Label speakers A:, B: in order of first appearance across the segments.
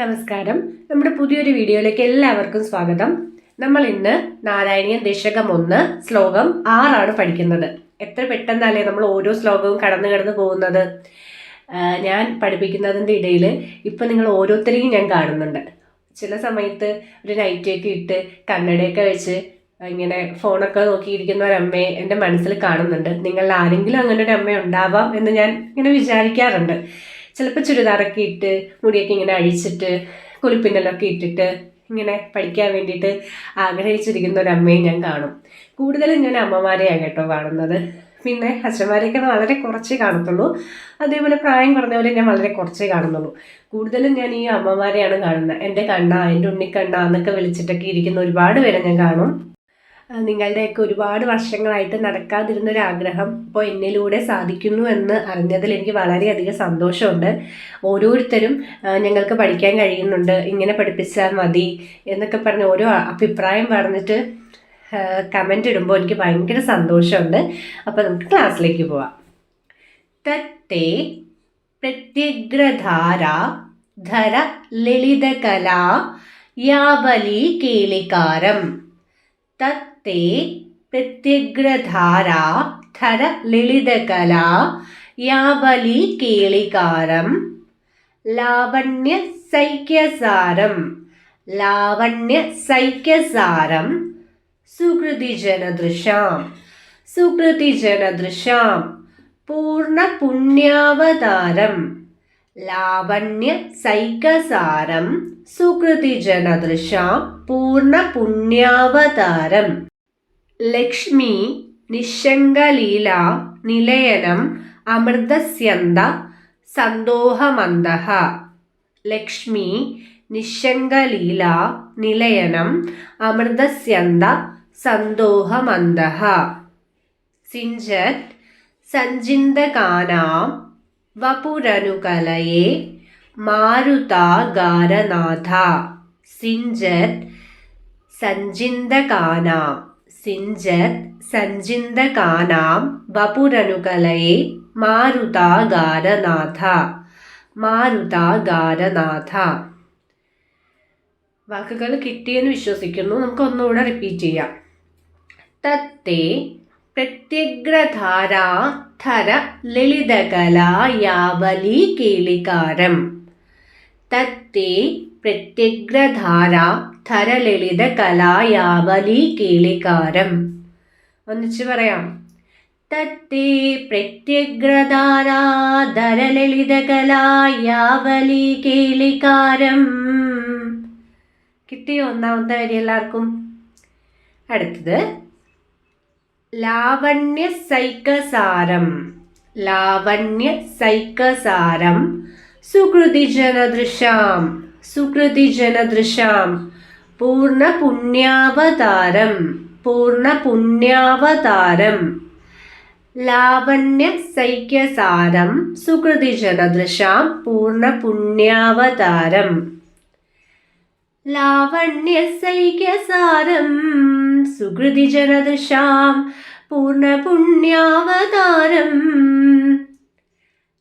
A: നമസ്കാരം. നമ്മുടെ പുതിയൊരു വീഡിയോയിലേക്ക് എല്ലാവർക്കും സ്വാഗതം. നമ്മൾ ഇന്ന് നാരായണീയൻ ദശകം ഒന്ന് ശ്ലോകം ആറാണ് പഠിക്കുന്നത്. എത്ര പെട്ടെന്നല്ലേ നമ്മൾ ഓരോ ശ്ലോകവും കടന്നു കടന്നു പോകുന്നത്? ഞാൻ പഠിപ്പിക്കുന്നതിന്റെ ഇടയിൽ ഇപ്പം നിങ്ങൾ ഓരോരുത്തരെയും ഞാൻ കാണുന്നുണ്ട്. ചില സമയത്ത് ഒരു നൈറ്റിയൊക്കെ ഇട്ട് കണ്ണടയൊക്കെ വെച്ച് ഇങ്ങനെ ഫോണൊക്കെ നോക്കിയിരിക്കുന്ന ഒരു അമ്മയെ എന്റെ മനസ്സിൽ കാണുന്നുണ്ട്. നിങ്ങളിൽ ആരെങ്കിലും അങ്ങനെ ഒരു അമ്മ ഉണ്ടാവാം എന്ന് ഞാൻ ഇങ്ങനെ വിചാരിക്കാറുണ്ട്. ചിലപ്പോൾ ചുരിദാറൊക്കെ ഇട്ട് മുടിയൊക്കെ ഇങ്ങനെ അഴിച്ചിട്ട് കുളിപ്പിന്നലൊക്കെ ഇട്ടിട്ട് ഇങ്ങനെ പഠിക്കാൻ വേണ്ടിയിട്ട് ആഗ്രഹിച്ചിരിക്കുന്ന ഒരു അമ്മയെ ഞാൻ കാണും. കൂടുതലും ഞാൻ അമ്മമാരെയാണ് കേട്ടോ കാണുന്നത്. പിന്നെ അച്ഛന്മാരെയൊക്കെ വളരെ കുറച്ചേ കാണത്തുള്ളൂ. അതേപോലെ പ്രായം കുറഞ്ഞവരെ ഞാൻ വളരെ കുറച്ചേ കാണുന്നുള്ളൂ. കൂടുതലും ഞാൻ ഈ അമ്മമാരെയാണ് കാണുന്നത്. എന്റെ കണ്ണ എന്റെ ഉണ്ണിക്കണ്ണ എന്നൊക്കെ വിളിച്ചിട്ടൊക്കെ ഇരിക്കുന്ന ഒരുപാട് പേരെ ഞാൻ കാണും. നിങ്ങളുടെയൊക്കെ ഒരുപാട് വർഷങ്ങളായിട്ട് നടക്കാതിരുന്ന ഒരു ആഗ്രഹം ഇപ്പോൾ എന്നിലൂടെ സാധിക്കുന്നു എന്ന് അറിഞ്ഞതിൽ എനിക്ക് വളരെയധികം സന്തോഷമുണ്ട്. ഓരോരുത്തരും ഞങ്ങൾക്ക് പഠിക്കാൻ കഴിയുന്നുണ്ട് ഇങ്ങനെ പഠിപ്പിച്ചാൽ മതി എന്നൊക്കെ പറഞ്ഞ് ഓരോ അഭിപ്രായം പറഞ്ഞിട്ട് കമന്റ് ഇടുമ്പോൾ എനിക്ക് ഭയങ്കര സന്തോഷമുണ്ട്. അപ്പോൾ നമുക്ക് ക്ലാസ്സിലേക്ക് പോവാം. തത്തേ പ്രത്യഗ്രധാര ധര ലളിതകലാ യാവലി കേളികാരം. തത്തേ പ്രത്യഗ്രധാര ധര ലളിതകലാ യാവലി കേളികാരം ലാവണ്യ സൈക്യസാരം ലാവണ്യ സൈക്യസാരം സുഹൃതിജനദൃശാം സുഹൃതിജനദൃശാം പൂർണപുണ്യാവതാരം ലാവണ്യ സൈകസാരം സുഹൃതിജനദൃശാം പൂർണപുണ്യാവതാരം ലക്ഷ്മി നിശങ്കലീല നിലയനം അമൃതസ്യന്ത സന്തോഹമന്ദഹ ലക്ഷ്മി നിശങ്കലീല നിലയനം അമൃതസ്യന്ത സന്തോഹമന്ദഹ സിഞ്ചത് സഞ്ചിന്തകാനാം വപുരനുകലയെ മാരുതാഗാരനാഥ സിഞ്ചത് സഞ്ചിന്തകാനാം. സിഞ്ചത് സഞ്ചിന്തകാനാം വപുരനുകലയെ മാരുതാഗാരനാഥ. മാരുതാഗാരനാഥ. വാക്കുകൾ കിട്ടിയെന്ന് വിശ്വസിക്കുന്നു. നമുക്ക് ഒന്നുകൂടെ റിപ്പീറ്റ് ചെയ്യാം. തത്തേ പ്രത്യഗ്രധാരാ ധര ലളിതകലായാവലി കേളികാരം. തത്തേ പ്രത്യഗ്രധാരാ ധരലളിത കലായാവലി കേളികാരം. ഒന്നിച്ച് പറയാം. തത്തേ പ്രത്യഗ്രധാരാ ധരലളിത കലായാവലി കേളികാരം. കിട്ടിയോ ഒന്നാമത്തെ വരി എല്ലാവർക്കും? അടുത്തത്. ലാവണ്യ സൈക്കസാരം. ലാവണ്യ സൈക്കസാരം. സുകൃതിജനദൃശാം സുകൃതിജനദൃശാം പൂർണപുണ്യാവതാരം പൂർണപുണ്യാവതാരം ലാവണ്യ സൈക്യസാരം. സുകൃതിജനദൃശാം പൂർണപുണ്യാവതാരം ലാവണ്യസൈക്യസാരം സുഹൃതിജനദൃശാം പൂർണപുണ്യാവതാരം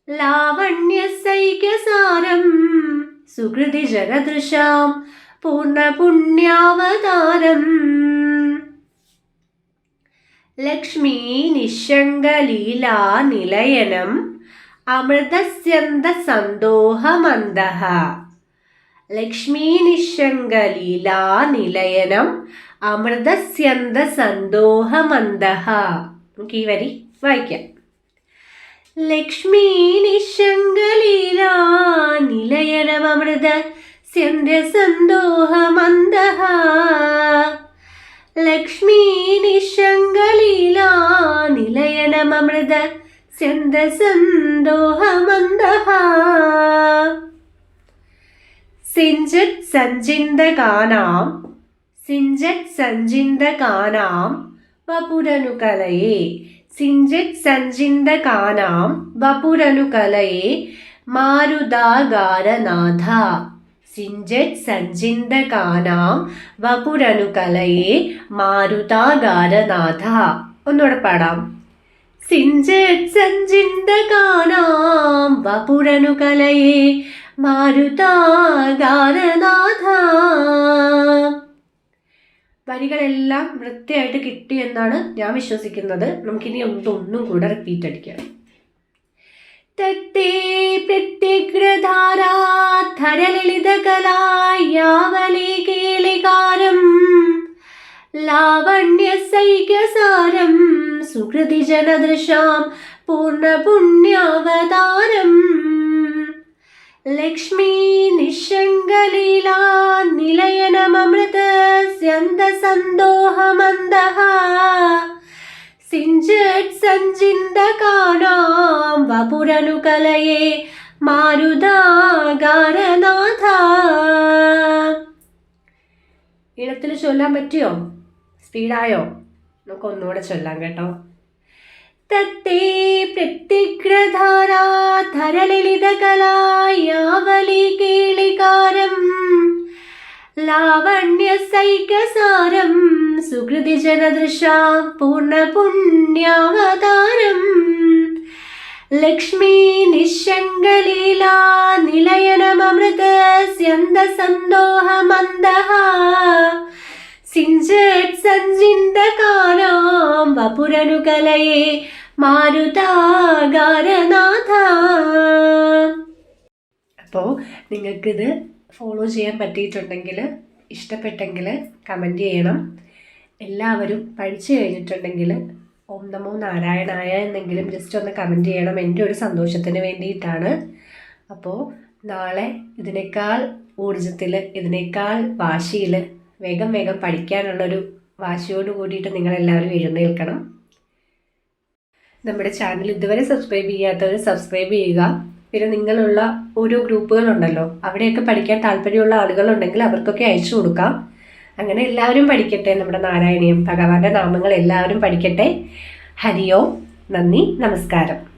A: ലാവണ്യസൈക്യസാരം സുഹൃതിജനദൃശാം പൂർണപുണ്യാവതാരം ലക്ഷ്മീ നിശങ്കലീലാ നിലയനം അമൃതസ്യന്ത സന്തോഹമന്ദഃ ലക്ഷ്മീ നിശങ്കലീലാ നമുക്ക് ഈ വരി വായിക്കാം. ലക്ഷ്മീ നിശങ്കലീലാ നിലയനം അമൃത സ്യന്ത സന്തോഹമന്ദഃ ലക്ഷ്മീ നിശങ്കലീലാ നിലയനം അമൃത സ്യന്ത സന്തോഹമന്ദഃ സിഞ്ചത് സഞ്ചിന്തകാനാം സിഞ്ചത് സഞ്ചിന്തകാനാം വപുരനുകലയെ സിഞ്ചത് സഞ്ചിന്തകാനാം വപുരനുകലയെ സഞ്ചിന്ത കാനാം സഞ്ചിന്തകാനാം വപുരനുകലയെ മാരുദാഗാരനാഥ ഒന്നുകൂടെ പാടാം. സിഞ്ചിത് സഞ്ചിന്ത കാനാം വപുരനു വപുരനുകലയെ മാരുതാകാരനാഥ വരികളെല്ലാം വൃത്തിയായിട്ട് കിട്ടി എന്നാണ് ഞാൻ വിശ്വസിക്കുന്നത്. നമുക്കിനി ഒന്നും കൂടെ റിപ്പീറ്റ് അടിക്കാം. തത്തേ പ്രത്യഗ്രധാരാധരലളിതകലായാവലി കേളികാരം ലാവണ്യസൈക്യസാരം സുഹൃതി ജനദൃശാം പൂർണപുണ്യാവതാരം ലക്ഷ്മീ നിശങ്കലീലാ നിലയനമൃത സ്യന്തസന്തോഹമന്ദഃ സിഞ്ചത് സഞ്ചിന്തകാനാം വപുരനുകലയെ മാരുതാകാരനാഥ ഈണത്തിൽ ചൊല്ലാൻ പറ്റിയോ? സ്പീഡായോ? നമുക്ക് ഒന്നുകൂടെ ചൊല്ലാം കേട്ടോ. തത്തേ പ്രത്യഗ്രധാരാധരലളിതകലായാവലി കേളികാരം. ലാവണ്യസൈകസാരം സുഹൃതി ജനദൃശാം പൂർണപുണ്യാവതാരം ലക്ഷ്മീ നിശങ്കലീലാ നിലയനമൃത സ്യന്തസന്തോഹമന്ദഃ വപുരനുകലയെ മാരുതാകാരനാഥ. അപ്പോൾ നിങ്ങൾക്കിത് ഫോളോ ചെയ്യാൻ പറ്റിയിട്ടുണ്ടെങ്കിൽ ഇഷ്ടപ്പെട്ടെങ്കിൽ കമന്റ് ചെയ്യണം. എല്ലാവരും പഠിച്ചു കഴിഞ്ഞിട്ടുണ്ടെങ്കിൽ ഓം നമോ നാരായണായ എന്നെങ്കിലും ജസ്റ്റ് ഒന്ന് കമന്റ് ചെയ്യണം. എന്റെ ഒരു സന്തോഷത്തിന് വേണ്ടിയിട്ടാണ്. അപ്പോൾ നാളെ ഇതിനേക്കാൾ ഊർജത്തിൽ ഇതിനേക്കാൾ വാശിയിൽ വേഗം വേഗം പഠിക്കാനുള്ളൊരു വാശിയോട് കൂടിയിട്ട് നിങ്ങളെല്ലാവരും എഴുന്നേൽക്കണം നമ്മുടെ ചാനൽ ഇതുവരെ സബ്സ്ക്രൈബ് ചെയ്യാത്തവർ സബ്സ്ക്രൈബ് ചെയ്യുക. പിന്നെ നിങ്ങളുള്ള ഓരോ ഗ്രൂപ്പുകളുണ്ടല്ലോ അവിടെയൊക്കെ പഠിക്കാൻ താല്പര്യമുള്ള ആളുകളുണ്ടെങ്കിൽ അവർക്കൊക്കെ അയച്ചു കൊടുക്കാം. അങ്ങനെ എല്ലാവരും പഠിക്കട്ടെ. നമ്മുടെ നാരായണീയം ഭഗവാന്റെ നാമങ്ങൾ എല്ലാവരും പഠിക്കട്ടെ. ഹരിയോ. നന്ദി. നമസ്കാരം.